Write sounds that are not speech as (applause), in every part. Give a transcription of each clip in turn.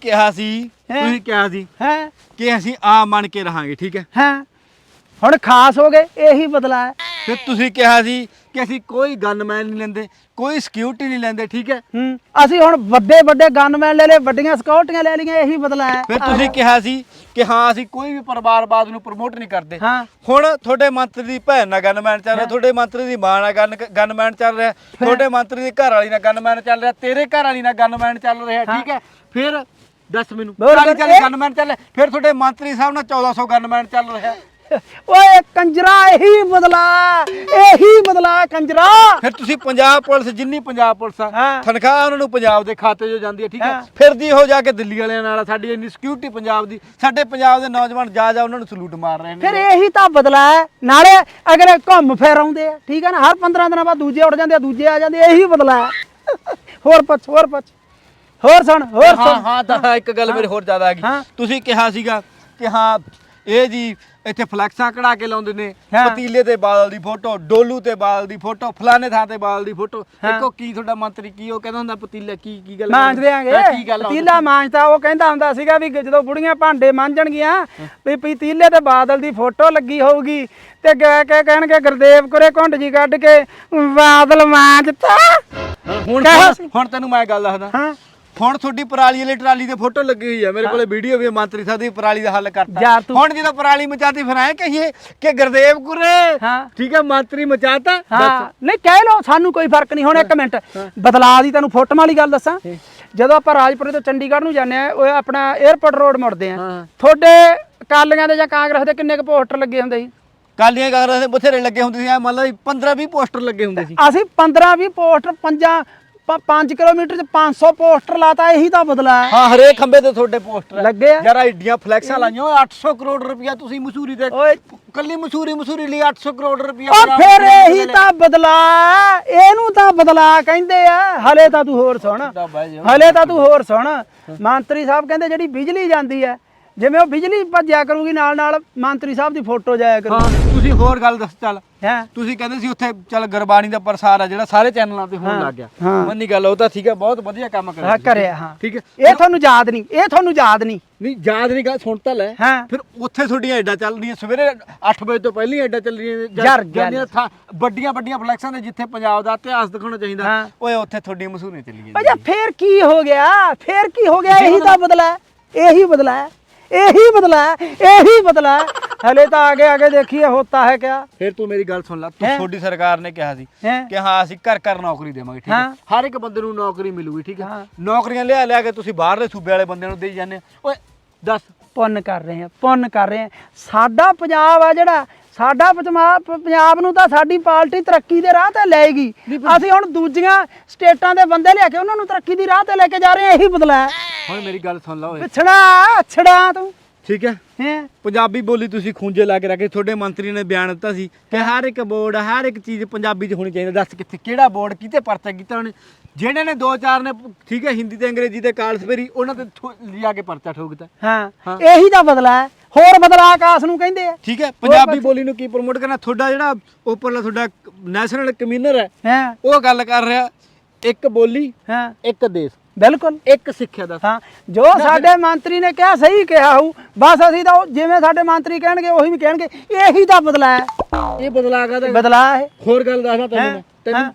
ਕਿਹਾ ਸੀ? ਹੈਂ? ਤੁਸੀਂ ਕਿਹਾ ਸੀ। ਹੈ? ਕਿ ਅਸੀਂ ਆ ਮੰਨ ਕੇ ਰਹਾਂਗੇ ਠੀਕ ਹੈ? ਹੈ? ਹੁਣ ਖਾਸ ਹੋ ਗਏ ਇਹੀ ਬਦਲਾ ਹੈ। ਫਿਰ ਤੁਸੀਂ ਕਿਹਾ ਸੀ ਕਿ ਅਸੀਂ ਕੋਈ ਗਨਮੈਨ ਨਹੀਂ ਲੈਂਦੇ ਕੋਈ ਸਿਕਿਉਰਿਟੀ ਨਹੀਂ ਲੈਂਦੇ ਠੀਕ ਹੈ? ਹੂੰ ਅਸੀਂ ਹੁਣ ਵੱਡੇ ਵੱਡੇ ਗਨਮੈਨ ਲੈ ਲਏ ਵੱਡੀਆਂ ਸਿਕਿਉਰਟੀਆਂ ਲੈ ਲਈਆਂ ਇਹੀ ਬਦਲਾ ਹੈ। ਫਿਰ ਤੁਸੀਂ ਕਿਹਾ ਸੀ ਕਿ ਹਾਂ ਅਸੀਂ ਕੋਈ ਵੀ ਪਰਿਵਾਰਵਾਦ ਨੂੰ ਪ੍ਰਮੋਟ ਨਹੀਂ ਕਰਦੇ। ਹਾਂ। ਹੁਣ ਤੁਹਾਡੇ ਮੰਤਰੀ ਦੀ ਭੈਣ ਨਾਲ ਗਨਮੈਨ ਚੱਲ ਰਿਹਾ ਤੁਹਾਡੇ ਮੰਤਰੀ ਦੀ ਮਾਂ ਨਾਲ ਗਨ ਗਨਮੈਨ ਚੱਲ ਰਿਹਾ ਤੁਹਾਡੇ ਮੰਤਰੀ ਦੀ ਘਰ ਵਾਲੀ ਨਾਲ ਗਨਮੈਨ ਚੱਲ ਰਿਹਾ ਤੇਰੇ ਘਰ ਵਾਲੀ ਨਾਲ ਗਨਮੈਨ ਚੱਲ ਰਿਹਾ ਠੀਕ ਹੈ? ਫਿਰ ਦੱਸ ਮੈਨੂੰ। ਬੋਲ ਚਾਲੀ ਬੋਲ, ਚਾਲੀ ਇਹ- ਗਨਮੈਨ ਚੱਲ। ਫਿਰ ਤੁਹਾਡੇ ਮੰਤਰੀ ਸਾਹਿਬ ਨਾਲ 1400 ਗਨਮੈਨ ਚੱਲ ਰਿਹਾ। (laughs) ਓਏ ਕੰਜਰਾ ਇਹੀ ਬਦਲਾ ਇਹੀ ਬਦਲਾ ਕੰਜਰਾ। ਫਿਰ ਤੁਸੀਂ ਪੰਜਾਬ ਪੁਲਿਸ ਜਿੰਨੀ ਪੰਜਾਬ ਪੁਲਿਸ ਆ ਹਾਂ। ਤਨਖਾਹ ਉਹਨਾਂ ਨੂੰ ਪੰਜਾਬ ਦੇ ਖਾਤੇ 'ਚ ਜਾਂਦੀ ਹੈ ਠੀਕ ਹੈ ਹਾਂ। ਫਿਰਦੀ ਹੋ ਜਾ ਕੇ ਦਿੱਲੀ ਵਾਲਿਆਂ ਨਾਲ ਸਾਡੀ ਇੰਨੀ ਸਿਕਿਉਰਿਟੀ ਪੰਜਾਬ ਦੀ ਸਾਡੇ ਪੰਜਾਬ ਦੇ ਨੌਜਵਾਨ ਜਾ ਜਾ ਉਹਨਾਂ ਨੂੰ ਸਲੂਟ ਮਾਰ ਰਹੇ ਨੇ। ਫਿਰ ਇਹੀ ਤਾਂ ਬਦਲਾ ਹੈ। ਨਾਲੇ ਅਗਲੇ ਘੁੰਮ ਫਿਰ ਆਉਂਦੇ ਆ ਠੀਕ ਹੈ ਨਾ ਹਰ 15 ਦਿਨਾਂ ਬਾਅਦ ਦੂਜੇ ਉੱਡ ਜਾਂਦੇ ਆ ਦੂਜੇ ਆ ਜਾਂਦੇ ਆ, ਇਹੀ ਬਦਲਾ ਹੈ। (laughs) ਹੋਰ ਪੁੱਛ ਹੋਰ ਪੁੱਛ। ਹੋਰ ਸੁਣ ਹੋਰ ਹਾਂ ਸੁਣ। ਹਾਂ ਤਾਂ ਇੱਕ ਗੱਲ ਮੇਰੇ ਹੋਰ ਜ਼ਿਆਦਾ ਆ ਗਈ। ਹਾਂ। ਤੁਸੀਂ ਕਿਹਾ ਸੀਗਾ ਕਿ ਹਾਂ ਇਹ ਜੀ ਇੱਥੇ ਫਲੈਕਸਾਂ ਕਢਾ ਕੇ ਲਾਉਂਦੇ ਨੇ ਹਾਂ। ਪਤੀਲੇ ਤੇ ਬਾਦਲ ਦੀ ਫੋਟੋ ਡੋਲੂ ਤੇ ਬਾਦਲ ਦੀ ਫੋਟੋ ਫਲਾਣੇ ਥਾਂ ਤੇ ਬਾਦਲ ਦੀ ਫੋਟੋ। ਹਾਂ। ਇੱਕੋ ਕੀ ਤੁਹਾਡਾ ਮੰਤਰੀ ਕੀ ਉਹ ਕਹਿੰਦਾ ਹੁੰਦਾ ਪਤੀਲਾ ਕੀ ਕੀ ਗੱਲ ਮਾਂਜ ਦੇਾਂਗੇ ਹਾਂ, ਕੀ ਗੱਲ ਆ ਉਹਦੇ ਪਤੀਲਾ ਮਾਂਜਦਾ ਉਹ ਕਹਿੰਦਾ ਹੁੰਦਾ ਸੀਗਾ ਵੀ ਜਦੋਂ ਬੁੜੀਆਂ ਭਾਂਡੇ ਮਾਂਜਣਗੀਆਂ ਵੀ ਪਤੀਲੇ ਤੇ ਬਾਦਲ ਦੀ ਫੋਟੋ ਲੱਗੀ ਹੋਊਗੀ ਤੇ ਗਏ ਕੇ ਕਹਿਣਗੇ ਗੁਰਦੇਵ ਕੁਰੇ ਘੁੰਡ ਜੀ ਕੱਢ ਕੇ ਬਾਦਲ ਮਾਂਜਤਾ। ਹੁਣ ਕਿਹਾ? ਹੁਣ ਤੈਨੂੰ ਮੈਂ ਗੱਲ ਦੱਸਦਾ। ਹਾਂ। ਹੁਣ ਤੁਹਾਡੀ ਪਰਾਲੀ ਵਾਲੀ ਟਰਾਲੀ ਤੇ ਫੋਟੋ ਲੱਗੀ ਹੋਈ ਆ। ਮੇਰੇ ਕੋਲੇ ਵੀਡੀਓ ਵੀ ਹੈ, ਮੰਤਰੀ ਸਾਹਿਬ ਦੀ ਪਰਾਲੀ ਦਾ ਹੱਲ ਕਰਤਾ। ਯਾਰ ਤੂੰ- ਹੁਣ ਜਦੋਂ ਪਰਾਲੀ ਮਚਾਤੀ ਫਿਰ ਐ ਕਹੀਏ ਕਿ ਗੁਰਦੇਵ ਗੁਰੇ ਹਾਂ। ਠੀਕ ਹੈ ਮੰਤਰੀ ਮਚਾਤਾ ਹਾਂ। ਨਹੀਂ ਕਹਿ ਲਓ ਸਾਨੂੰ ਕੋਈ ਫ਼ਰਕ ਨਹੀਂ। ਹੁਣ ਇੱਕ ਮਿੰਟ ਬਦਲਾਅ ਦੀ ਤੈਨੂੰ ਫੋਟੋ ਵਾਲੀ ਗੱਲ ਦੱਸਾਂ। ਜਦੋਂ ਆਪਾਂ ਰਾਜਪੁਰੇ ਤੋਂ ਚੰਡੀਗੜ੍ਹ ਨੂੰ ਜਾਂਦੇ ਆ ਉਹ ਆਪਣਾ 에어ਪੋਰਟ ਰੋਡ ਮੁੜਦੇ ਆ। ਹਾਂ। ਤੁਹਾਡੇ ਕਾਲੀਆਂ ਦੇ ਜਾਂ ਕਾਂਗਰਸ ਦੇ ਕਿੰਨੇ ਕੁ ਪੋਸਟਰ ਲੱਗੇ ਹੁੰਦੇ ਸੀ? ਕਾਲੀਆਂ ਕਾਂਗਰਸ ਦੇ ਬਥੇਰੇ ਲੱਗੇ ਹੁੰਦੇ ਸੀ। ਐ ਮੰਨ ਲਓ 15 20 ਪੋਸਟਰ ਲੱਗੇ ਹੁੰਦੇ ਸੀ। ਅਸੀਂ 15 20 ਪੋਸਟਰ ਪੰਜਾਂ 5 ਕਿਲੋਮੀਟਰ ਚ 500 ਪੋਸਟਰ ਲਾਤਾ ਇਹੀ ਤਾਂ ਬਦਲਾ ਹੈ। ਹਾਂ ਹਰੇਕ ਖੰਬੇ ਤੇ ਤੁਹਾਡੇ ਪੋਸਟਰ। ਲੱਗੇ ਆ। ਯਾਰ ਐਡੀਆਂ ਫਲੈਕਸਾਂ ਲਾਈਆਂ ਓਏ 800 ਕਰੋੜ ਰੁਪਇਆ ਤੁਸੀਂ ਮਸੂਰੀ ਤੇ ਓਏ। ਕੱਲੀ ਮਸੂਰੀ ਮਸੂਰੀ ਲਈ 800 ਕਰੋੜ ਰੁਪਇਆ ਉਹ ਫਿਰ ਦੇ ਇਹੀ ਤਾਂ ਬਦਲਾ। ਇਹਨੂੰ ਤਾਂ ਬਦਲਾ ਕਹਿੰਦੇ ਆ। ਹਲੇ ਤਾਂ ਤੂੰ ਹੋਰ ਸੁਣ। ਦਾ। ਹਲੇ ਤਾਂ ਤੂੰ ਹੋਰ ਸੁਣ। ਮੰਤਰੀ ਸਾਹਿਬ ਕਹਿੰਦੇ ਜਿਹੜੀ ਬਿਜਲੀ ਜਾਂਦੀ ਹੈ ਜਿਵੇਂ ਉਹ ਬਿਜਲੀ ਭੱਜਿਆ ਕਰੂਗੀ ਨਾਲ ਨਾਲ ਮੰਤਰੀ ਸਾਹਿਬ ਦੀ ਫੋਟੋ ਜਾਇਆ ਕਰੂ ਹਾਂ ਤੁਸੀਂ ਹੋਰ ਗੱਲ ਦੱਸ ਚੱਲ। ਹੈ? ਤੁਸੀਂ ਕਹਿੰਦੇ ਸੀ ਉੱਥੇ ਚੱਲ ਗੁਰਬਾਣੀ ਦਾ ਪ੍ਰਸਾਰ ਆ ਜਿਹੜਾ ਸਾਰੇ ਚੈਨਲਾਂ ਤੇ ਹੋਣ ਲੱਗ ਗਿਆ। ਹਾਂ। ਮੰਨੀ ਗੱਲ ਉਹ ਤਾਂ ਠੀਕ ਹੈ ਬਹੁਤ ਵਧੀਆ ਕੰਮ ਹਾਂ ਕਰਿਆ ਕਰਿਆ ਹਾਂ। ਠੀਕ ਹੈ ਇਹ ਤੁਹਾਨੂੰ ਯਾਦ ਨਹੀਂ ਇਹ ਤੁਹਾਨੂੰ ਯਾਦ ਨਹੀਂ। ਨਹੀਂ ਯਾਦ ਨਹੀਂ ਗੱਲ ਸੁਣ ਤਾਂ ਲੈ। ਹਾਂ। ਫਿਰ ਉੱਥੇ ਤੁਹਾਡੀਆਂ ਐਡਾ ਚੱਲ ਰਹੀਆਂ ਸਵੇਰੇ 8 ਵਜੇ ਤੋਂ ਪਹਿਲਾਂ ਹੀ ਐਡਾ ਚੱਲ ਰਹੀਆਂ ਜਾਂ- ਯਾਰ, ਜਾਂਦੀਆਂ ਥਾਂ ਵੱਡੀਆਂ ਵੱਡੀਆਂ ਫਲੈਕਸਾਂ ਦੇ ਜਿੱਥੇ ਪੰਜਾਬ ਦਾ ਇਤਿਹਾਸ ਦਿਖਾਉਣਾ ਚਾਹੀਦਾ। ਹਾਂ। ਓਏ ਉੱਥੇ ਤੁਹਾਡੀ ਮਸ਼ਹੂਰੀ ਚੱਲੀ ਜਾਂਦੀ ਫੇਰ ਕੀ ਹੋ ਗਿਆ? ਫੇਰ ਕੀ ਹੋ ਗਿਆ? ਇਹੀ ਤਾਂ ਬਦਲਾ ਹੈ। ਇਹੀ ਬਦਲਾ ਹੈ। ਇਹੀ ਬਦਲਾ ਹੈ। ਇਹੀ ਬਦਲਾ ਹੈ। ਹਲੇ ਤਾਂ ਆਗੇ ਆਗੇ ਦੇਖੀਏ ਹੋਤਾ ਹੈ ਕਿਆ ਫਿਰ ਤੂੰ ਮੇਰੀ ਗੱਲ ਸੁਣ ਲੈ ਤੂੰ ਹੈਂ? ਤੁਹਾਡੀ ਸਰਕਾਰ ਨੇ ਕਿਹਾ ਸੀ ਹੈ ਕਿ ਹਾਂ ਅਸੀਂ ਘਰ ਘਰ ਨੌਕਰੀ ਦੇਵਾਂਗੇ ਠੀਕ ਹੈ ਹਾਂ। ਹਰ ਇੱਕ ਬੰਦੇ ਨੂੰ ਨੌਕਰੀ ਮਿਲੂਗੀ ਠੀਕ ਹੈ ਹਾਂ। ਨੌਕਰੀਆਂ ਲਿਆ ਲਿਆ ਕੇ ਤੁਸੀਂ ਬਾਹਰਲੇ ਸੂਬੇ ਵਾਲੇ ਬੰਦਿਆਂ ਨੂੰ ਦੇਈ ਜਾਂਦੇ ਹੋ। ਓਏ ਦੱਸ ਪੁੰਨ ਕਰ ਰਹੇ ਆ ਪੁੰਨ ਕਰ ਰਹੇ ਆ ਸਾਡਾ ਪੰਜਾਬ ਆ ਜਿਹੜਾ ਸਾਡਾ ਪੰਜਾਬ ਪੰਜਾਬ ਨੂੰ ਤਾਂ ਸਾਡੀ ਪਾਰਟੀ ਤਰੱਕੀ ਦੇ ਰਾਹ ਤੇ ਲੈਗੀ ਅਸੀਂ ਹੁਣ ਦੂਜੀਆਂ ਸਟੇਟਾਂ ਦੇ ਬੰਦੇ ਲਿਆ ਕੇ ਉਹਨਾਂ ਨੂੰ ਤਰੱਕੀ ਦੀ ਰਾਹ ਤੇ ਲੈ ਕੇ ਜਾ ਰਹੇ ਆ ਇਹੀ ਬਦਲਾ ਹੈ ਹੁਣ ਮੇਰੀ ਗੱਲ ਸੁਣ ਲਾ ਓਏ। ਪਿਛੜਾ ਅਛੜਾ ਤੂੰ। ਠੀਕ ਹੈ? ਹੈ? ਪੰਜਾਬੀ ਬੋਲੀ ਤੁਸੀਂ ਖੂੰਜੇ ਲਾ ਕੇ ਰੱਖੇ ਤੁਹਾਡੇ ਮੰਤਰੀ ਨੇ ਬਿਆਨ ਦਿੱਤਾ ਸੀ ਕਿ ਹਰ ਇੱਕ ਬੋਰਡ ਹਰ ਇੱਕ ਚੀਜ਼ ਪੰਜਾਬੀ 'ਚ ਹੋਣੀ ਚਾਹੀਦੀ ਦੱਸ ਕਿੱਥੇ ਕਿਹੜਾ ਬੋਰਡ ਕਿਤੇ ਪਰਚਾ ਕੀਤਾ ਉਹਨੇ? ਜਿਹੜੇ ਨੇ ਦੋ ਚਾਰ ਨੇ ਠੀਕ ਹੈ ਹਿੰਦੀ ਤੇ ਅੰਗਰੇਜ਼ੀ ਤੇ ਕਾਲਸਪੇਰੀ ਉਹਨਾਂ ਤੇ ਠੋ- ਲਿਆ ਕੇ ਪਰਚਾ ਠੋਕਤਾ। ਹਾਂ ਹਾਂ। ਇਹੀ ਤਾਂ ਬਦਲਾ ਹੈ। ਹੋਰ ਬਦਲਾ ਆਕਾਸ਼ ਨੂੰ ਕਹਿੰਦੇ ਆ। ਠੀਕ ਹੈ ਪੰਜਾਬੀ ਬੋਲੀ ਨੂੰ ਕੀ ਪ੍ਰਮੋਟ ਕਰਨਾ? ਤੁਹਾਡਾ ਜਿਹੜਾ ਉੱਪਰਲਾ ਤੁਹਾਡਾ ਨੈਸ਼ਨਲ ਕਮਿਸ਼ਨਰ ਹੈ ਹੈ? ਉਹ ਗੱਲ ਕਰ ਰਿਹਾ। ਇੱਕ ਬੋਲੀ ਹਾਂ? ਇੱਕ ਦੇਸ਼। ਬਿਲਕੁਲ। ਇੱਕ ਸਿੱਖਿਆ ਦਾ ਹਾਂ ਜੋ ਸਾਡੇ ਮੰਤਰੀ ਨੇ ਕਿਹਾ ਸਹੀ ਕਿਹਾ ਹੋਊ। ਬਸ ਅਸੀਂ ਤਾਂ ਉਹ- ਜਿਵੇਂ ਸਾਡੇ ਮੰਤਰੀ ਕਹਿਣਗੇ ਉਹੀ ਵੀ ਕਹਿਣਗੇ ਇਹੀ ਤਾਂ ਬਦਲਾ ਹੈ। ਇਹ ਬਦਲਾ ਗਾ ਬਦਲਾ ਹੈ ਹੋਰ ਗੱਲ ਦੱਸਦਾ ਤੈਨੂੰ ਮੈਂ? ਤੈਨੂੰ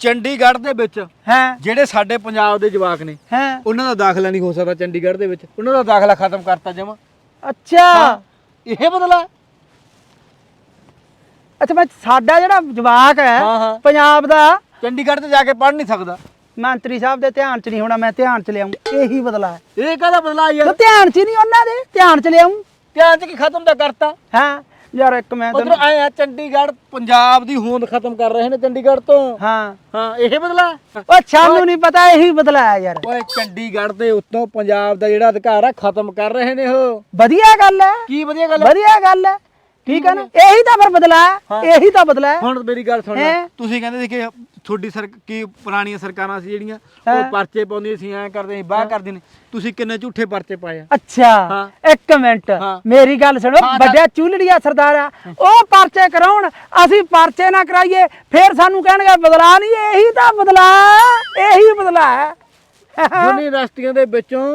ਚੰਡੀਗੜ੍ਹ ਦੇ ਵਿੱਚ ਹੈ। ਜਿਹੜੇ ਸਾਡੇ ਪੰਜਾਬ ਦੇ ਜਵਾਕ ਨੇ ਹੈ। ਉਹਨਾਂ ਦਾ ਦਾਖਲਾ ਨਹੀਂ ਹੋ ਸਕਦਾ ਚੰਡੀਗੜ੍ਹ ਦੇ ਵਿੱਚ। ਉਹਨਾਂ ਦਾ ਦਾਖਲਾ ਖਤਮ ਕਰਤਾ ਜਮਾ। ਅੱਛਾ। ਇਹ ਬਦਲਾ ਅੱਛਾ ਮੈਂ ਸਾਡਾ ਜਿਹੜਾ ਜਵਾਕ ਹੈ ਹਾਂ, ਹਾਂ। ਪੰਜਾਬ ਦਾ ਚੰਡੀਗੜ੍ਹ ਤੇ ਜਾ ਕੇ ਪੜ੍ਹ ਨਹੀਂ ਸਕਦਾ। ਮੰਤਰੀ ਸਾਹਿਬ ਦੇ ਧਿਆਨ ਚ ਨਹੀਂ ਹੋਣਾ ਮੈਂ ਧਿਆਨ ਚ ਲਿਆਉਂ ਇਹੀ ਬਦਲਾ ਹੈ। ਇਹ ਕਾਹਦਾ ਬਦਲਾ ਤੂੰ ਯਾਰ ਧਿਆਨ ਚ ਹੀ ਨਹੀਂ ਉਹਨਾਂ ਦੇ ਧਿਆਨ ਚ ਲਿਆਉਂ ਧਿਆਨ ਚ ਕੀ ਖਤਮ ਤਾਂ ਕਰਤਾ? ਹਾਂ ਯਾਰ ਇੱਕ ਮੈਂ ਉਧਰ ਤੈਨੂੰ ਆਏ ਆ ਚੰਡੀਗੜ੍ਹ ਪੰਜਾਬ ਦੀ ਹੋਂਦ ਖਤਮ ਕਰ ਰਹੇ ਨੇ ਚੰਡੀਗੜ੍ਹ ਤੋਂ। ਹਾਂ। ਹਾਂ ਇਹ ਬਦਲਾ ਉਹ ਸਾਨੂੰ ਨਹੀਂ ਪਤਾ ਇਹੀ ਬਦਲਾ ਹੈ ਯਾਰ। ਓਏ ਚੰਡੀਗੜ੍ਹ ਦੇ ਉੱਤੋਂ ਪੰਜਾਬ ਦਾ ਜਿਹੜਾ ਅਧਿਕਾਰ ਆ ਖਤਮ ਕਰ ਰਹੇ ਨੇ ਉਹ। ਵਧੀਆ ਗੱਲ ਹੈ। ਕੀ ਵਧੀਆ ਗੱਲ? ਵਧੀਆ ਗੱਲ ਹੈ। ਠੀਕ ਹੈ ਨਾ? ਇਹੀ ਤਾਂ ਫਿਰ ਬਦਲਾ ਹਾਂ। ਇਹੀ ਤਾਂ ਬਦਲਾ ਹੈ। ਹੁਣ ਮੇਰੀ ਗੱਲ ਸੁਣ? ਤੁਸੀਂ ਕਹਿੰਦੇ ਸੀ ਕਿ ਤੁਹਾਡੀ ਸਰ ਕੀ ਪੁਰਾਣੀਆਂ ਸਰਕਾਰਾਂ ਸੀ ਜਿਹੜੀਆਂ? ਉਹ ਪਰਚੇ ਪਾਉਂਦੀਆਂ ਸੀ ਐਂ ਕਰਦੇ ਸੀ ਬਾਹ ਕਰਦੇ ਨੇ। ਤੁਸੀਂ ਕਿੰਨੇ ਝੂਠੇ ਪਰਚੇ ਪਾਏ ਆ? ਅੱਛਾ। ਇੱਕ ਮਿੰਟ। ਮੇਰੀ ਗੱਲ ਸੁਣੋ ਹਾਂ, ਵੱਡਾ ਚੁੱਲੜੀਆ ਸਰਦਾਰ ਆ। ਉਹ ਪਰਚੇ ਕਰਾਉਣ ਅਸੀਂ ਪਰਚੇ ਨਾ ਕਰਾਈਏ ਫਿਰ ਸਾਨੂੰ ਕਹਿਣਗੇ ਬਦਲਾ ਨਹੀਂ ਇਹੀ ਤਾਂ ਬਦਲਾ ਇਹੀ ਬਦਲਾ ਹੈ। ਯੂਨੀਵਰਸਿਟੀਆਂ ਦੇ ਵਿੱਚੋਂ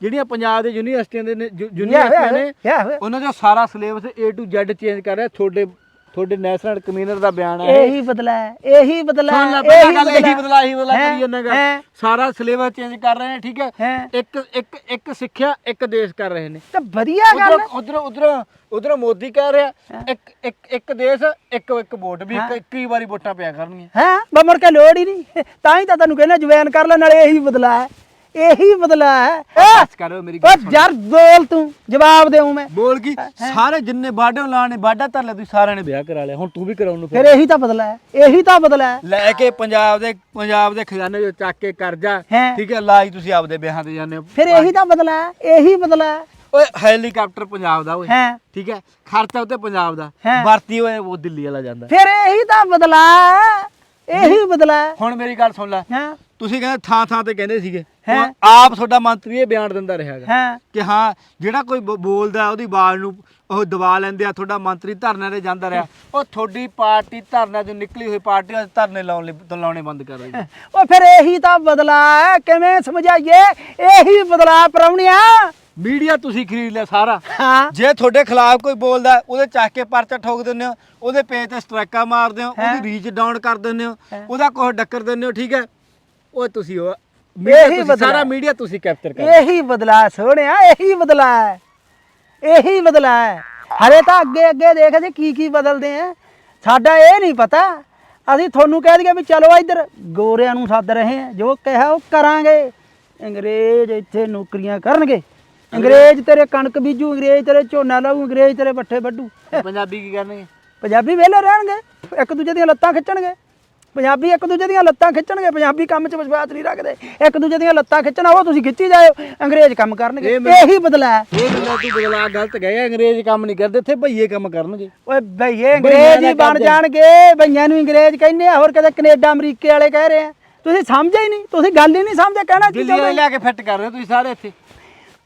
ਜਿਹੜੀਆਂ ਪੰਜਾਬ ਦੇ ਯੂਨੀਵਰਸਿਟੀਆਂ ਦੇ ਯੂਨੀਵਰਸਿਟੀਆਂ ਨੇ. ਉਹਨਾਂ ਦਾ ਸਾਰਾ syllabus A to Z change ਕਰ ਰਿਹਾ ਤੁਹਾਡੇ ਤੁਹਾਡੇ ਨੈਸ਼ਨਲ ਕਮਿਸ਼ਨਰ ਦਾ ਬਿਆਨ ਹੈ। ਇਹੀ ਬਦਲਾ ਹੈ ਇਹੀ ਬਦਲਾ ਸੁਣ ਲੈ ਪਹਿਲਾਂ ਗੱਲ ਇਹੀ ਬਦਲਾ ਇਹੀ ਬਦਲਾ ਕਰੀ ਜਾਂਦਾ ਗਾ ਹੈਂ। ਸਾਰਾ ਸਿਲੇਬਸ ਚੇਂਜ ਕਰ ਰਹੇ ਨੇ ਠੀਕ ਹੈ। ਇੱਕ ਇੱਕ ਇੱਕ ਸਿੱਖਿਆ ਇੱਕ ਦੇਸ਼ ਕਰ ਰਹੇ ਨੇ। ਤੇ ਵਧੀਆ ਗੱਲ ਹੈ। ਉਧਰ ਉਧਰ ਉਧਰ ਮੋਦੀ ਕਹਿ ਰਿਹਾ ਇੱਕ ਇੱਕ ਇੱਕ ਦੇਸ਼ ਇੱਕ ਇੱਕ ਵੋਟ ਵੀ ਇੱਕ ਇੱਕ ਹੀ ਵਾਰੀ ਵੋਟਾਂ ਪਿਆ ਕਰਨਗੀਆਂ। ਹੈਂ ਬਾ ਮੁੜ ਕੇ ਲੋੜ ਹੀ ਨਹੀਂ। ਤਾਂ ਹੀ ਤਾਂ ਤੈਨੂੰ ਕਹਿੰਦਾ ਜਵੈਨ ਕਰ ਲੈ ਨਾਲੇ ਇਹੀ ਬਦਲਾ ਹੈ। ਇਹੀ ਬਦਲਾ ਹੈ। ਬਸ ਕਰੋ ਮੇਰੀ ਗੱਲ ਓ ਯਾਰ ਬੋਲ ਤੂੰ ਜਵਾਬ ਦੇਉ ਮੈਂ। ਬੋਲ ਕੀ? ਸਾਰੇ ਜਿੰਨੇ ਬਾਡੋਂ ਲਾਣੇ ਬਾਡਾ ਧਰ ਲੈ ਤੁਸੀਂ ਸਾਰਿਆਂ ਨੇ ਵਿਆਹ ਕਰਾ ਲਿਆ। ਹੁਣ ਤੂੰ ਵੀ ਕਰਾਉਣ ਨੂੰ ਫਿਰ ਇਹੀ ਤਾਂ ਬਦਲਾ ਹੈ ਇਹੀ ਤਾਂ ਬਦਲਾ ਹੈ। ਲੈ ਕੇ ਪੰਜਾਬ ਦੇ ਪੰਜਾਬ ਦੇ ਖਜ਼ਾਨੇ ਚੋਂ ਚੱਕ ਕੇ ਕਰਜ਼ਾ ਹੈਂ। ਠੀਕ ਹੈ ਲਾਈ ਤੁਸੀਂ ਆਪਦੇ ਵਿਆਹਾਂ ਤੇ ਜਾਂਦੇ ਹੋ। ਫਿਰ ਇਹੀ ਤਾਂ ਬਦਲਾ ਹੈ ਇਹੀ ਬਦਲਾ ਹੈ। ਓਏ ਹੈਲੀਕਾਪਟਰ ਪੰਜਾਬ ਦਾ ਓਏ। ਹੈਂ? ਠੀਕ ਹੈ ਖਰਚਾ ਉੱਤੇ ਪੰਜਾਬ ਦਾ ਹੈਂ। ਵਰਤੀ ਹੋਏ ਉਹ ਦਿੱਲੀ ਵਾਲਾ ਜਾਂਦਾ। ਫਿਰ ਇਹੀ ਤਾਂ ਬਦਲਾ ਹੈ ਇਹੀ ਬਦਲਾ ਹੈ। ਹੁਣ ਮੇਰੀ ਗੱਲ ਸੁਣ ਲੈ। ਹਾਂ? ਤੁਸੀਂ ਕਹਿੰਦੇ ਥਾਂ ਥਾਂ ਤੇ ਕਹਿੰਦੇ ਸੀਗੇ। ਹੈਂ। ਹੁਣ ਆਪ ਤੁਹਾਡਾ ਮੰਤਰੀ ਇਹ ਬਿਆਨ ਦਿੰਦਾ ਰਿਹਾਗਾ ਹਾਂ? ਕਿ ਹਾਂ ਜਿਹੜਾ ਕੋਈ ਬ- ਬੋਲਦਾ ਉਹਦੀ ਆਵਾਜ਼ ਨੂੰ ਉਹ ਦਬਾ ਲੈਂਦੇ ਆ ਤੁਹਾਡਾ ਮੰਤਰੀ ਧਰਨੇ ਤੇ ਜਾਂਦਾ ਰਿਹਾ। ਉਹ ਤੁਹਾਡੀ ਪਾਰਟੀ ਧਰਨਾ ਚੋਂ ਨਿਕਲੀ ਹੋਈ ਪਾਰਟੀ ਅੱਜ ਧਰਨੇ ਲਾਉਣ ਲਈ ਲਾਉਣੇ ਬੰਦ ਕਰ ਰਹੀ ਹੈ। ਉਹ ਫਿਰ ਇਹੀ ਤਾਂ ਬਦਲਾ ਹੈ ਕਿਵੇਂ ਸਮਝਾਈਏ? ਇਹੀ ਬਦਲਾ ਪਰਵਣਿਆ ਮੀਡੀਆ ਤੁਸੀਂ ਖਰੀਦ ਲਿਆ ਸਾਰਾ। ਹਾਂ। ਜੇ ਤੁਹਾਡੇ ਖਿਲਾਫ ਕੋਈ ਬੋਲਦਾ ਉਹਦੇ ਚੱਕ ਕੇ ਪਰਚਾ ਠੋਕ ਦਿੰਦੇ ਹੋ ਉਹਦੇ ਪੇਜ ਤੇ ਸਟ੍ਰਾਈਕਾਂ ਮਾਰਦੇ ਹੋ ਉਹਦੀ ਰੀਚ ਡਾਊਨ ਕਰ ਦਿੰਦੇ ਹੋ ਉਹਦਾ ਕੋਹ ਡੱਕਰ ਦਿੰਦੇ ਹੋ ਠੀਕ ਹੈ? ਉਹ ਤੁਸੀਂ ਉਹ media ਇਹੀ ਤੁਸੀਂ- ਬਦਲਾ। ਸਾਰਾ ਮੀਡੀਆ ਤੁਸੀਂ ਕੈਪਚਰ ਕਰ ਇਹੀ ਬਦਲਾ ਸੋਹਣਿਆ ਇਹੀ ਬਦਲਾ ਹੈ ਇਹੀ ਬਦਲਾ ਹੈ। ਹਰੇ ਤਾਂ ਅੱਗੇ ਅੱਗੇ ਦੇਖਦੇ ਕੀ ਕੀ ਬਦਲਦੇ ਆ। ਸਾਡਾ ਇਹ ਨਹੀਂ ਪਤਾ। ਅਸੀਂ ਤੁਹਾਨੂੰ ਕਹਿ ਦਈਏ ਵੀ ਚਲੋ ਇੱਧਰ ਗੋਰਿਆਂ ਨੂੰ ਸੱਦ ਰਹੇ ਆ। ਜੋ ਕਿਹਾ ਉਹ ਕਰਾਂਗੇ। ਅੰਗਰੇਜ਼ ਇੱਥੇ ਨੌਕਰੀਆਂ ਕਰਨਗੇ। ਅੰਗਰੇਜ਼ ਤੇਰੇ ਕਣਕ ਬੀਜੂ ਅੰਗਰੇਜ਼ ਤੇਰੇ ਝੋਨਾ ਲਾਊ ਅੰਗਰੇਜ਼ ਤੇਰੇ ਪੱਠੇ ਵੱਢੂ। ਪੰਜਾਬੀ ਕੀ ਕਰਨਗੇ? ਪੰਜਾਬੀ ਵਿਹਲੇ ਰਹਿਣਗੇ। ਇੱਕ ਦੂਜੇ ਦੀਆਂ ਲੱਤਾਂ ਖਿੱਚਣਗੇ। ਪੰਜਾਬੀ ਇੱਕ ਦੂਜੇ ਦੀਆਂ ਲੱਤਾਂ ਖਿੱਚਣਗੇ ਪੰਜਾਬੀ ਕੰਮ 'ਚ ਵਿਸ਼ਵਾਸ ਨਹੀਂ ਰੱਖਦੇ। ਇੱਕ ਦੂਜੇ ਦੀਆਂ ਲੱਤਾਂ ਖਿੱਚਣਾ ਉਹ ਤੁਸੀਂ ਖਿੱਚੀ ਜਾਓ ਅੰਗਰੇਜ਼ ਕੰਮ ਕਰਨਗੇ। ਇਹ ਬਦਲਾ ਹੈ। ਇਹ ਗੱਲਾਂ ਤੂੰ ਬਦਲਾ ਗਲਤ ਗਏ ਅੰਗਰੇਜ਼ ਕੰਮ ਨਹੀਂ ਕਰਦੇ ਇੱਥੇ ਭਈਏ ਕੰਮ ਕਰਨਗੇ। ਓਏ ਭਈਏ ਅੰਗਰੇਜ਼ ਹੀ ਬਣ ਜਾਣਗੇ ਭਈਆਂ ਨੂੰ ਅੰਗਰੇਜ਼ ਕਹਿੰਦੇ ਆ ਹੋਰ ਕਦੇ ਕੈਨੇਡਾ ਅਮਰੀਕੇ ਵਾਲੇ ਕਹਿ ਰਹੇ ਆ। ਤੁਸੀਂ ਸਮਝੇ ਹੀ ਨਹੀਂ ਤੁਸੀਂ ਗੱਲ ਹੀ ਨਹੀਂ ਸਮਝੇ ਕਹਿਣਾ ਕੀ ਚਾਹੁੰਦੇ ਲਿਆ ਕੇ ਫਿੱਟ ਕਰ ਰਹੇ ਤੁਸੀਂ ਸਾਰੇ ਇੱਥੇ।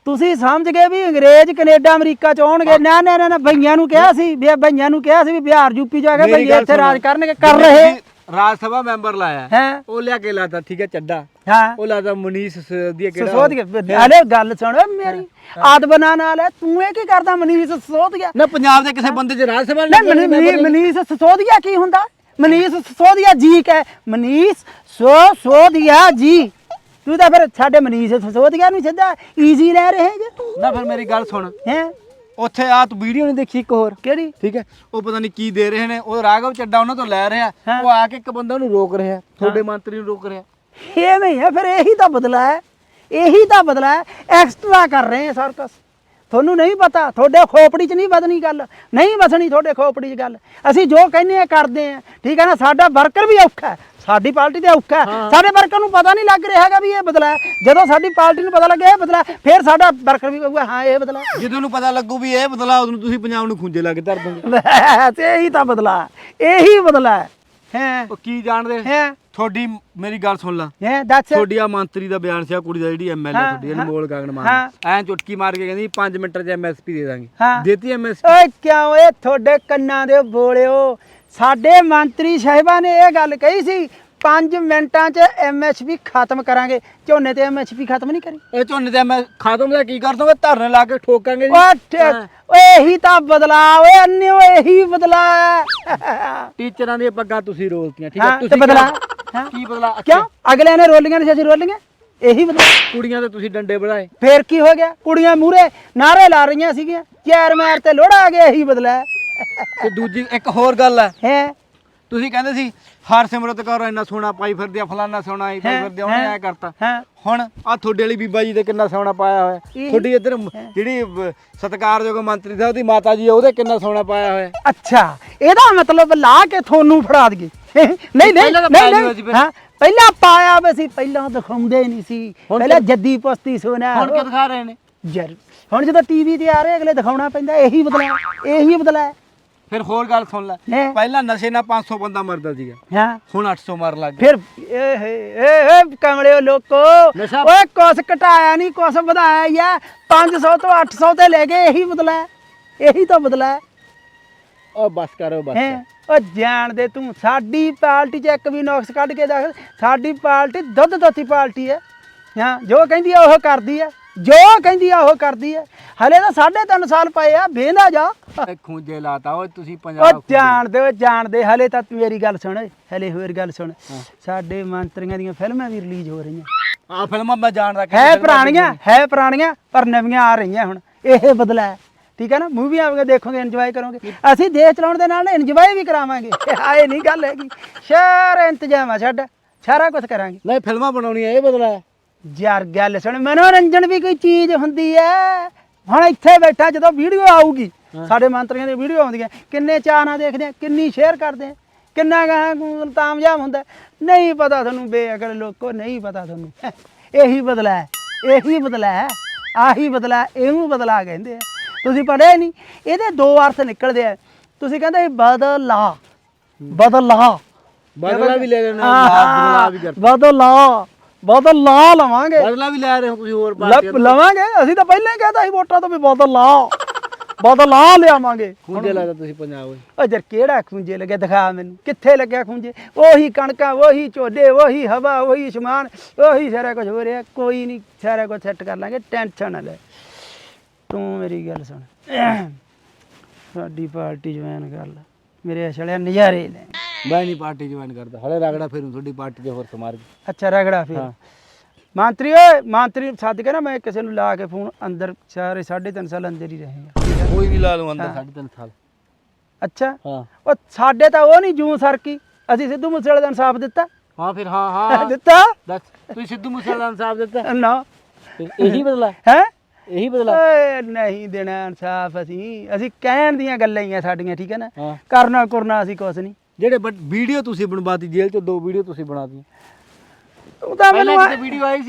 ਤੁਸੀਂ ਸਮਝ ਗਏ ਵੀ ਅੰਗਰੇਜ਼ ਕੈਨੇਡਾ ਅਮਰੀਕਾ ਚ ਆਉਣਗੇ। ਨਾ ਨਾ ਨਾ ਭਈਆਂ ਨੂੰ ਕਿਹਾ ਸੀ ਵੀ ਭਈਆਂ ਨੂੰ ਕਿਹਾ ਸੀ ਵੀ ਬਿਹਾਰ ਯੂਪੀ ਜਾ ਕੇ ਭਈਏ ਇੱਥੇ। ਰਾਜ ਕਰਨਗੇ ਕਰ ਰਹੇ। ਰਾਜ ਸਭਾ ਮੈਂਬਰ ਲਾਇਆ ਹੈ। ਉਹ ਲਿਆ ਕੇ ਲਾਤਾ ਠੀਕ ਹੈ ਚੱਡਾ। ਹਾਂ। ਉਹ ਲਾਤਾ ਮਨੀਸ਼ ਸੋਦੀਆ ਕਿਹੜਾ ਕੇ ਹਲੇ ਗੱਲ ਸੁਣ ਮੇਰੀ। ਆਦ ਬਣਾ ਨਾਲ ਹੈ ਤੂੰ ਇਹ ਕੀ ਕਰਦਾ ਮਨੀਸ਼ ਸੋਧੀਆ ਨਾ ਪੰਜਾਬ ਦੇ ਕਿਸੇ ਬੰਦੇ ਚ ਰਾਜ ਸਭਾ ਨਾ ਮਨੀ- ਮਨੀਸ਼ ਸੋਧੀਆ ਕੀ ਹੁੰਦਾ? ਮਨੀਸ਼ ਸੋਧੀਆ ਜੀ ਕਹੇ। ਮਨੀਸ਼ ਸੋ ਸੋਧੀਆ ਜੀ। ਤੂੰ ਤਾਂ ਫਿਰ ਸਾਡੇ ਮਨੀਸ਼ ਸੋਧੀਆ ਨੂੰ ਸਿੱਧਾ ਈਜ਼ੀ ਲੈ ਰਹੇ ਜੇ। ਨਾ ਫਿਰ ਮੇਰੀ ਗੱਲ ਸੁਣ। ਹੈ? ਉੱਥੇ ਆ ਤੂੰ ਵੀਡੀਓ ਨਹੀਂ ਦੇਖੀ ਇੱਕ ਹੋਰ? ਕਿਹੜੀ? ਠੀਕ ਹੈ। ਉਹ ਪਤਾ ਨਹੀਂ ਕੀ ਦੇ ਰਹੇ ਨੇ। ਉਹ ਰਾਘਵ ਚੱਡਾ ਉਹਨਾਂ ਤੋਂ ਲੈ ਰਿਹਾ। ਹਾਂ। ਉਹ ਆ ਕੇ ਇੱਕ ਬੰਦਾ ਉਹਨੂੰ ਰੋਕ ਰਿਹਾ। ਤੁਹਾਡੇ ਮੰਤਰੀ ਨੂੰ ਰੋਕ ਰਿਹਾ। ਇਹ ਨਹੀਂ ਹੈ ਫਿਰ ਇਹੀ ਤਾਂ ਬਦਲਾ ਹੈ। ਇਹੀ ਤਾਂ ਬਦਲਾ ਹੈ। ਐਕਸਟਰਾ ਕਰ ਰਹੇ ਆ ਸਰਕਸ ਤੁਹਾਨੂੰ ਨਹੀਂ ਪਤਾ ਤੁਹਾਡੇ ਖੋਪੜੀ 'ਚ ਨਹੀਂ ਵਧਣੀ ਗੱਲ ਨਹੀਂ ਵਸਣੀ ਤੁਹਾਡੇ ਖੋਪੜੀ 'ਚ ਗੱਲ। ਅਸੀਂ ਜੋ ਕਹਿੰਦੇ ਆ ਕਰਦੇ ਆ ਠੀਕ ਹੈ ਨਾ ਸਾਡਾ ਵਰਕਰ ਵੀ ਔਖਾ ਸਾਡੀ ਪਾਰਟੀ ਤੇ ਔਖਾ ਸਾਡੇ ਵਰਕਰ ਨੂੰ ਪਤਾ ਨਹੀਂ ਲੱਗ ਰਿਹਾ ਹੈਗਾ ਵੀ ਇਹ ਬਦਲਾ ਜਦੋਂ ਸਾਡੀ ਪਾਰਟੀ ਨੂੰ ਪਤਾ ਲੱਗਿਆ ਇਹ ਬਦਲਾ ਫਿਰ ਸਾਡਾ ਵਰਕਰ ਵੀ ਕਹੂਗਾ ਹਾਂ ਇਹ ਬਦਲਾ। ਜਦੋਂ ਨੂੰ ਪਤਾ ਲੱਗੂ ਵੀ ਇਹ ਬਦਲਾ ਉਦੋਂ ਤੁਸੀਂ ਪੰਜਾਬ ਨੂੰ ਖੁੰਝੇ ਲਾ ਕੇ ਧਰ ਦੋਗੇ ਬਸ ਇਹੀ ਤਾਂ ਬਦਲਾ। ਇਹੀ ਬਦਲਾ ਹੈ। ਉਹ ਕੀ ਜਾਣਦੇ? ਹੈ। ਤੁਹਾਡੀ ਮੇਰੀ ਗੱਲ ਸੁਣ ਲਾ। ਹੈ ਦੱਸ। ਤੁਹਾਡੀ ਆ ਮੰਤਰੀ ਦਾ ਬਿਆਨ ਸੀ ਆ ਕੁੜੀ ਦਾ ਜਿਹੜੀ ਐਮਐਲਏ ਤੁਹਾਡੀ ਅਨਮੋਲ ਗਗਨ। ਮਾਨ ਐਂ ਚੁਟਕੀ ਮਾਰ ਕੇ ਕਹਿੰਦੀ 5 ਮਿੰਟਾਂ 'ਚ ਐਮਐਸਪੀ ਦੇ ਦਾਂਗੇ। ਦੇਤੀ ਐਮਐਸਪੀ ਓਏ ਕਿਉਂ ਓਏ ਤੁਹਾਡੇ ਕੰਨਾਂ ਦੇ ਬੋਲਿਓ। ਸਾਡੇ ਮੰਤਰੀ ਸਾਹਿਬਾਂ ਨੇ ਇਹ ਗੱਲ ਕਹੀ ਸੀ 5 ਮਿੰਟਾਂ 'ਚ ਐਮਐਸਪੀ ਖਤਮ ਕਰਾਂਗੇ। ਝੋਨੇ ਤੇ ਐਮਐਸਪੀ ਖਤਮ ਨਹੀਂ ਕਰੀ? ਇਹ ਝੋਨੇ ਤੇ ਮੈਂ ਖਾਤਮ ਦਾ ਕੀ ਕਰ ਦੋਗੇ? ਧਰਨੇ ਲਾ ਕੇ ਠੋਕਾਂਗੇ ਜੀ। ਓਏ ਠੇ- ਓਏ ਇਹੀ ਤਾਂ ਬਦਲਾ ਓਏ ਅੰਨਿਓ ਇਹੀ ਬਦਲਾ ਹੈ। ਟੀਚਰਾਂ ਦੀਆਂ ਪੱਗਾਂ ਤੁਸੀਂ ਰੋਲਤੀਆਂ ਠੀਕ ਹਾਂ, ਹੈ ਤੇ ਤੁਸੀਂ ਬਦਲਾ? ਹਾਂ। ਕੀ ਬਦਲਾ ਅੱਛਾ, ਕਿਉਂ? ਅਗਲਿਆਂ ਨੇ ਰੋਲੀਆਂ ਨੇ ਅਸੀਂ ਰੋਲੀਆਂ? ਇਹੀ ਬਦਲਾ ਕੁੜੀਆਂ ਤੇ ਤੁਸੀਂ ਡੰਡੇ ਬੜਾਏ ਫੇਰ ਕੀ ਹੋ ਗਿਆ? ਕੁੜੀਆਂ ਮੂਰੇ ਨਾਰੇ ਲਾ ਰਹੀਆਂ ਸੀਗੀਆਂ। ਚੈਰ ਮਾਰ ਤੇ ਲੋੜਾ ਆ ਗਿਆ ਇਹੀ ਬਦਲਾ ਹੈ ਤੇ ਦੂਜੀ ਇੱਕ ਹੋਰ ਗੱਲ ਹੈ। ਹੈ? ਤੁਸੀਂ ਕਹਿੰਦੇ ਸੀ ਹਰਸਿਮਰਤ ਕੌਰ ਇੰਨਾ ਸੋਨਾ ਪਾਈ ਫਿਰਦੀ ਆ ਫਲਾਨਾ ਸੋਨਾ ਆਈ ਪਾਈ ਫਿਰਦੀ ਆ ਉਹਨੇ। ਐ ਕਰਤਾ। ਹਾਂ। ਹੁਣ ਆ ਤੁਹਾਡੇ ਵਾਲੀ ਬੀਬਾ ਜੀ ਦੇ ਕਿੰਨਾ ਸੋਨਾ ਪਾਇਆ ਹੋਇਆ। ਇਹ- ਤੁਹਾਡੀ ਇੱਧਰ ਮ- ਜਿਹੜੀ ਬ- ਸਤਿਕਾਰਯੋਗ ਮੰਤਰੀ ਸਾਹਿਬ ਦੀ ਮਾਤਾ ਜੀ ਆ ਉਹਦੇ ਕਿੰਨਾ ਸੋਨਾ ਪਾਇਆ ਹੋਇਆ। ਅੱਛਾ ਇਹਦਾ ਮਤਲਬ ਲਾ ਕੇ ਤੁਹਾਨੂੰ ਫੜਾ ਦਈਏ। ਨਹੀਂ ਨਹੀਂ ਪਹਿਲਾਂ ਤਾਂ ਪਾਇਆ ਨਹੀਂ ਹੋਇਆ ਸੀ ਫਿਰ। ਹਾਂ ਪਹਿਲਾਂ ਪਾਇਆ ਵੇ ਸੀ ਪਹਿਲਾਂ ਦਿਖਾਉਂਦੇ ਨਹੀਂ ਸੀ। ਪਹਿਲਾਂ ਜੱਦੀ ਪਸਤੀ ਸੋਨਾ। ਹੁਣ ਕਿ ਦਿਖਾ ਰਹੇ ਨੇ? ਜਰ ਹੁਣ ਜਦੋਂ ਟੀਵੀ ਤੇ ਆ ਰਹੇ ਅਗਲੇ ਦਿਖਾਉਣਾ ਪੈਂਦਾ ਇਹੀ ਬਦਲਾ ਇਹੀ ਬਦਲਾ ਹੈ। ਫਿਰ ਹੋਰ ਗੱਲ ਸੁਣ ਲੈ। ਹੈਂ? ਪਹਿਲਾਂ ਨਸ਼ੇ ਨਾਲ 500 ਬੰਦਾ ਮਰਦਾ ਸੀਗਾ। ਹਾਂ? ਹੁਣ 800 ਮਰ ਲੱਗ ਗਿਆ ਫਿਰ ਇਹ ਇਹ ਕਮਲਿਓ ਲੋਕੋ ਨਸ਼ਾ- ਓਏ ਕੁਛ ਘਟਾਇਆ ਨਹੀਂ ਕੁਛ ਵਧਾਇਆ ਹੀ ਆ। 500 ਤੋਂ 800 ਤੇ ਲੈ ਗਏ ਇਹੀ ਬਦਲਾ ਹੈ। ਇਹੀ ਤਾਂ ਬਦਲਾ ਹੈ। ਉਹ ਬਸ ਕਰੋ ਬਸ। ਹੈ? ਜਾਣ ਦੇ ਤੂੰ ਸਾਡੀ ਪਾਰਟੀ 'ਚ ਇੱਕ ਵੀ ਨੁਕਸ ਕੱਢ ਕੇ ਦੇਖ ਸਾਡੀ ਪਾਰਟੀ ਦੁੱਧ ਦੋਤੀ ਪਾਰਟੀ ਹੈ। ਹਾਂ? ਜੋ ਕਹਿੰਦੀ ਆ ਉਹ ਕਰਦੀ ਆ ਜੋ ਕਹਿੰਦੀ ਆ ਉਹ ਕਰਦੀ ਹੈ। ਹਲੇ ਤਾਂ 3.5 ਸਾਲ ਪਏ ਆ ਵੇਂਦਾ ਜਾ। ਖੂੰਜੇ ਲਾਤਾ ਓਏ ਤੁਸੀਂ ਉਹ ਪੰਜਾਬ ਜਾਣਦੇ ਓ ਜਾਣਦੇ ਹਲੇ ਤਾਂ ਤੂੰ ਮੇਰੀ ਗੱਲ ਸੁਣ ਹਲੇ ਹੋਰ ਗੱਲ ਸੁਣ। ਸਾਡੇ ਮੰਤਰੀਆਂ ਦੀਆਂ ਫਿਲਮਾਂ ਵੀ ਰਿਲੀਜ਼ ਹੋ ਰਹੀਆਂ। ਆ ਫਿਲਮਾਂ ਮੈਂ ਜਾਣਦਾ ਹੈ ਪੁਰਾਣੀਆਂ ਹੈ ਪੁਰਾਣੀਆਂ ਪਰ ਨਵੀਆਂ ਆ ਰਹੀਆਂ ਹੁਣ। ਇਹ ਬਦਲਾ ਹੈ। ਠੀਕ ਹੈ ਨਾ? ਮੂਵੀਆਂ ਆਵੇਗਾ ਦੇਖੋਗੇ ਇੰਜੋਏ ਕਰੋਗੇ। ਅਸੀਂ ਦੇਸ਼ ਚਲਾਉਣ ਦੇ ਨਾਲ ਇੰਜੋਏ ਵੀ ਕਰਾਵਾਂਗੇ। (laughs) ਆਏ ਨਹੀਂ ਗੱਲ ਹੈਗੀ। ਇੰਤਜ਼ਾਮ ਆ ਸਾਡਾ। ਸਾਰਾ ਕੁਝ ਕਰਾਂਗੇ। ਨਹੀਂ ਫਿਲਮਾਂ ਬਣਾਉਣੀਆਂ ਇਹ ਬਦਲਾ ਹੈ। ਯਾਰ ਗੱਲ ਸੁਣ। ਮਨੋਰੰਜਨ ਵੀ ਕੋਈ ਚੀਜ਼ ਹੁੰਦੀ ਹੈ। ਹੁਣ ਇੱਥੇ ਬੈਠਾ ਜਦੋਂ ਵੀਡੀਓ ਆਊਗੀ ਸਾਡੇ ਮੰਤਰੀਆਂ ਦੀ ਵੀਡੀਓ ਆਉਂਦੀਆਂ ਕਿੰਨੇ ਚਾਅ ਨਾਲ ਦੇਖਦੇ ਆ ਕਿੰਨੀ ਸ਼ੇਅਰ ਕਰਦੇ ਆ ਕਿੰਨਾ ਗਾ ਤਾਮਜਾਮ ਹੁੰਦਾ ਨਹੀਂ ਪਤਾ ਤੁਹਾਨੂੰ ਬੇਅਕਲ ਲੋਕੋ ਨਹੀਂ ਪਤਾ ਤੁਹਾਨੂੰ। (laughs) ਇਹੀ ਬਦਲਾ ਹੈ ਇਹੀ ਬਦਲਾ ਹੈ ਆਹੀ ਬਦਲਾ ਇਹਨੂੰ ਬਦਲਾ ਕਹਿੰਦੇ ਆ। ਤੁਸੀਂ ਪੜ੍ਹੇ ਨਹੀਂ ਇਹਦੇ ਦੋ ਅਰਥ ਨਿਕਲਦੇ ਆ। ਤੁਸੀਂ ਕਹਿੰਦੇ ਬਦਲਾ ਬਦਲਾ। ਬਦਲਾ ਵੀ ਲੈ ਲੈਣਾ ਬਦਲਾ ਵੀ ਕਰ ਬਦਲਾ ਬਦਲਾ ਲਵਾਂਗੇ। ਬਦਲਾ ਵੀ ਲੈ ਰਹੇ ਹੋ ਤੁਸੀਂ ਹੋਰ ਲੱਭ ਲਵਾਂਗੇ ਅਸੀਂ ਤਾਂ ਪਹਿਲਾਂ ਹੀ ਕਹਤਾ ਸੀ ਵੋਟਾਂ ਤੋਂ ਵੀ ਬਦਲਾ। ਬਦਲਾ ਲਿਆਵਾਂਗੇ। ਖੂੰਜੇ ਲਾਤਾ ਤੁਸੀਂ ਪੰਜਾਬ ਓਏ ਉਹ ਜਰ ਕਿਹੜਾ ਖੁੰਝੇ ਲੱਗਿਆ? ਦਿਖਾ ਮੈਨੂੰ। ਕਿੱਥੇ ਲੱਗਿਆ ਖੁੰਝੇ? ਉਹੀ ਕਣਕਾਂ ਉਹੀ ਝੋਡੇ ਉਹੀ ਹਵਾ ਉਹੀ ਸਮਾਨ ਉਹੀ ਸਾਰਾ ਕੁਝ ਹੋ ਰਿਹਾ। ਕੋਈ ਨਹੀਂ ਸਾਰਾ ਕੁਝ ਸੈੱਟ ਕਰ ਲਾਂਗੇ। ਟੈਨਸ਼ਨ ਨਾ ਲੈ। ਤੂੰ ਮੇਰੀ ਗੱਲ ਸੁਣ। ਸਾਡੀ ਪਾਰਟੀ ਜੁਆਇਨ ਕਰ ਲੈ। ਮੇਰੇ ਅਸਲਿਆ ਨਜ਼ਾਰੇ ਲੈ। ਮੈਂ ਨਹੀਂ ਪਾਰਟੀ ਜੁਆਇਨ ਕਰਦਾ। ਹਲੇ ਰਗੜਾ ਫੇਰੂ ਤੁਹਾਡੀ ਪਾਰਟੀ ਦੇ ਹੋਰ ਸਮਾਰ ਕੇ ਅੱਛਾ ਰਗੜਾ ਫਿਰ। ਮੰਤਰੀ ਓਏ ਮੰਤਰੀ ਸੱਦ ਕੇ ਨਾ ਮੈਂ ਕਿਸੇ ਨੂੰ ਲਾ ਕੇ ਫੋਨ। ਅੰਦਰ ਸਾਰੇ 3.5 ਸਾਲ ਅੰਦਰ ਹੀ ਰਹੇਗਾ ਕੋਈ ਨਹੀਂ ਲਾ ਲੂ ਅੰਦਰ। 3.5 ਸਾਲ। ਅੱਛਾ? ਹਾਂ। ਉਹ ਸਾਡੇ ਤਾਂ ਉਹ ਨਹੀਂ ਜੂੰ ਸਰਕੀ। ਅਸੀਂ ਸਿੱਧੂ ਮੂਸੇਵਾਲੇ ਦਾ ਇਨਸਾਫ ਦਿੱਤਾ। ਹਾਂ ਫਿਰ ਹਾਂ ਹਾਂ ਦਿੱਤਾ? ਦੱਸ ਤੁਸੀਂ ਸਿੱਧੂ ਮੂਸੇਵਾਲਾ ਦਾ ਇਨਸਾਫ ਦਿੱਤਾ? ਨਾ। ਇਹੀ ਬਦਲਾ? ਹੈ? ਇਹੀ ਬਦਲਾ? ਓਏ ਨਹੀਂ ਦੇਣਾ ਇਨਸਾਫ ਅਸੀਂ। ਅਸੀਂ ਕਹਿਣ ਦੀਆਂ ਗੱਲਾਂ ਹੀ ਆ ਸਾਡੀਆਂ ਠੀਕ ਹੈ ਨਾ? ਕਰਨਾ ਕਰਨਾ ਅਸੀਂ ਕੁਛ ਨਹੀਂ। ਜਿਹੜੇ ਬਟ ਵੀਡੀਓ ਤੁਸੀਂ ਬਣਵਾਤੀ ਜੇਲ੍ਹ ਚੋਂ ਦੋ ਵੀਡੀਓ ਤੁਸੀਂ ਬਣਾਤੀਆਂ। ਤੂੰ ਤਾਂ ਮੈਨੂੰ ਪਹਿਲਾਂ ਕਿਤੇ ਵੀਡੀਓ ਆਈ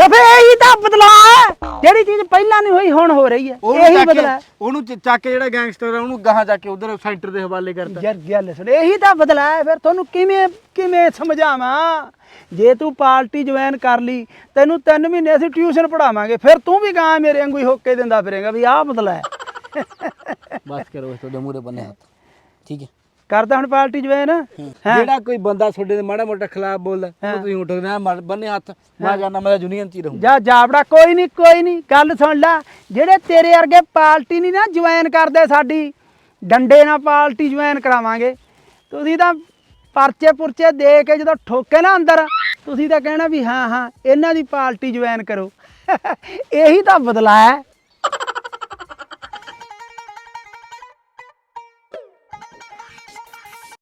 ਸੀਗੀ ਚਫੇ ਇਹੀ ਤਾਂ ਬਦਲਾ ਹੈ। ਜਿਹੜੀ ਚੀਜ਼ ਪਹਿਲਾਂ ਨਹੀਂ ਹੋਈ ਹੁਣ ਹੋ ਰਹੀ ਹੈ। ਉਹਨੂੰ ਇਹੀ ਚੱਕ ਬਦਲਾ ਹੈ। ਉਹਨੂੰ ਚ- ਚੱਕ ਕੇ ਜਿਹੜਾ ਗੈਂਗਸਟਰ ਆ ਉਹਨੂੰ ਗਾਹਾਂ ਜਾ ਕੇ ਉਧਰ ਸੈਂਟਰ ਦੇ ਹਵਾਲੇ ਕਰਤਾ। ਯਾਰ ਗੱਲ ਸੁਣ ਇਹੀ ਤਾਂ ਬਦਲਾ ਹੈ। ਫਿਰ ਤੁਹਾਨੂੰ ਕਿਵੇਂ ਕਿਵੇਂ ਸਮਝਾਵਾਂ? ਜੇ ਤੂੰ ਪਾਰਟੀ ਜੁਆਇਨ ਕਰ ਲਈ ਤੈਨੂੰ 3 ਮਹੀਨੇ ਅਸੀਂ ਟਿਊਸ਼ਨ ਪੜਾਵਾਂਗੇ ਫਿਰ ਤੂੰ ਵੀ ਗਾਂ ਮੇਰੇ ਵਾਂਗੂ ਹੀ ਹੋਕੇ ਦਿੰਦਾ ਫਿਰੇਗਾ ਵੀ ਆਹ ਬਦਲਾ ਹੈ। ਬਸ ਕਰੋ ਤੁਹਾਡੇ ਮੂਰੇ ਬੰਨੇ ਹੱਥ। ਠੀਕ ਹੈ। ਕਰਦਾ ਹੁਣ ਪਾਰਟੀ ਜੁਆਇਨ ਜਿਹੜਾ ਕੋਈ ਬੰਦਾ ਤੁਹਾਡੇ ਦੇ ਮਾੜਾ ਮੋਟਾ ਖਿਲਾਫ ਬੋਲਦਾ ਉਹ ਤੁਸੀਂ ਉੱਠਦੇ ਨਾ ਬੰਨੇ ਹੱਥ ਮੈਂ ਜਾਣਾ ਮੈਂ ਯੂਨੀਅਨ ਚ ਹੀ ਰਹੂੰ ਜਾ ਜਾਬੜਾ ਕੋਈ ਨਹੀਂ ਕੋਈ ਨਹੀਂ ਗੱਲ ਸੁਣ ਲੈ। ਜਿਹੜੇ ਤੇਰੇ ਵਰਗੇ ਪਾਰਟੀ ਨਹੀਂ ਨਾ ਜੁਆਇਨ ਕਰਦੇ ਸਾਡੀ ਡੰਡੇ ਨਾਲ ਪਾਰਟੀ ਜੁਆਇਨ ਕਰਾਵਾਂਗੇ। ਤੁਸੀਂ ਤਾਂ ਪਰਚੇ ਪੁਰਚੇ ਦੇ ਕੇ ਜਦੋਂ ਠੋਕੇ ਨਾ ਅੰਦਰ ਤੁਸੀਂ ਤਾਂ ਕਹਿਣਾ ਵੀ ਹਾਂ ਹਾਂ ਇਹਨਾਂ ਦੀ ਪਾਰਟੀ ਜੁਆਇਨ ਕਰੋ। (laughs) ਇਹੀ ਤਾਂ ਬਦਲਾ ਹੈ।